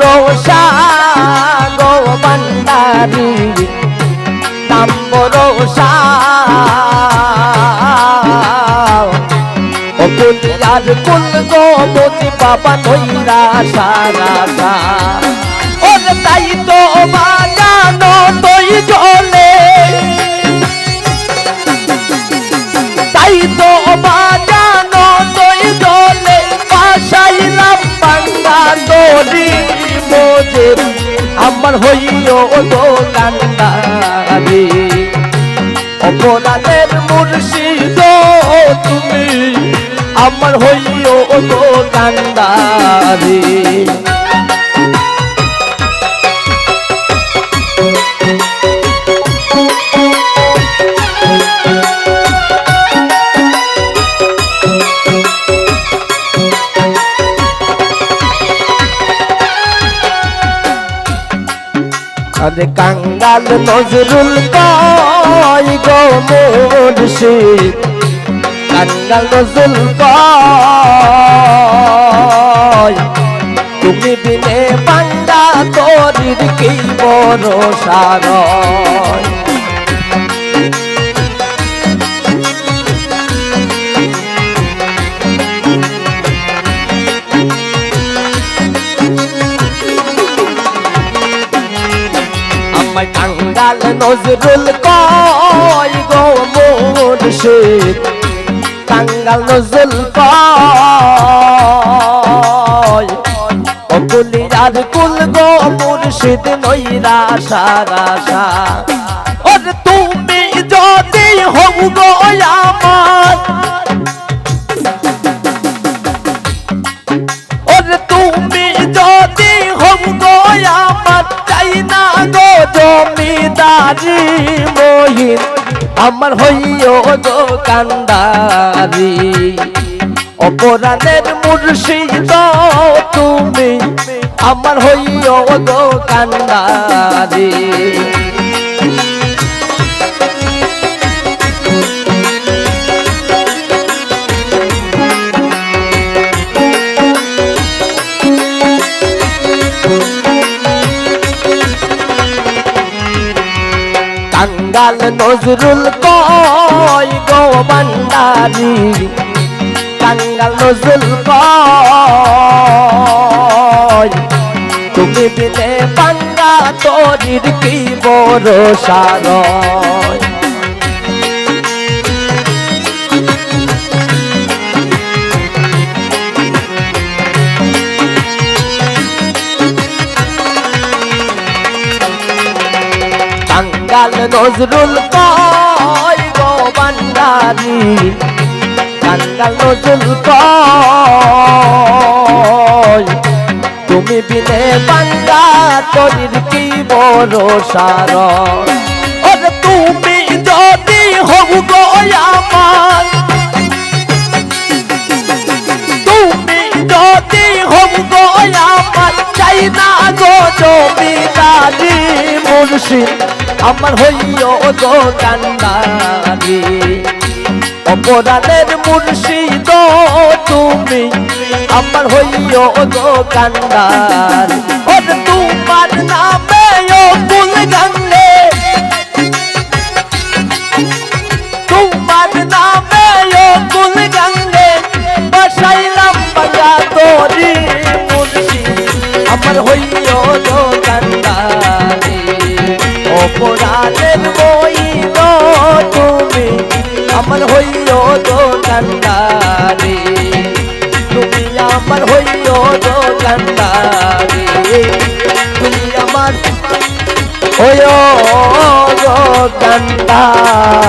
রোষা গো ভান্ডারি কাম্ব রোষা আর কুল গো বুঝি বাবা নইরা সারা হইও কান্দারি অপরাধের মুর্শিদ তুমি আমার হইও তো আরে কাঙ্গাল নজরুল কয় গো মুর্শিদ কাঙ্গাল নজরুল কয়, তুমি বিনে পান্ডা তোরির কি বড় সারয় কাঙ্গাল নজরুল কয় গো মুর্শিদ কাঙ্গাল নজরুল কয়, ও কুলিয়ার কুল গো মুর্শিদ নইরা সারা সা ওর তুমি যদি হও গো আমার। ওরে তুমি যদি হম গো আমার চাই জমিদারি মহিন আমার হইও দোকানদারি অপরাধের মুর্শিদ তুমি আমার হইও গো কাঙ্গাল নজরুল কয় গো বান্দারি? কাঙ্গাল নজরুল কয়, তুমি দিলে পাঙ্গা তোরির কি বড় সারয়? নজরুল কয় কাঙ্গাল নজরুল কয়, তুমি বিনে বান্দা, তরির কি বড় সার তুমি যদি হব গো আমার চাই না গো জমিদারি মুন্সি আমার হইও গো কান্দারি। অপরাধের মুর্শিদ তুমি, আমার হইও গো কান্দার। ওর তোমার নামে ফুল আমার হইও গো কান্দারি অপরাধের বইল তুমি, আমার হইও তো কান্দারে তুমি আমার হইও তো কান্দারে তুমি আমার হইও গো কান্দারে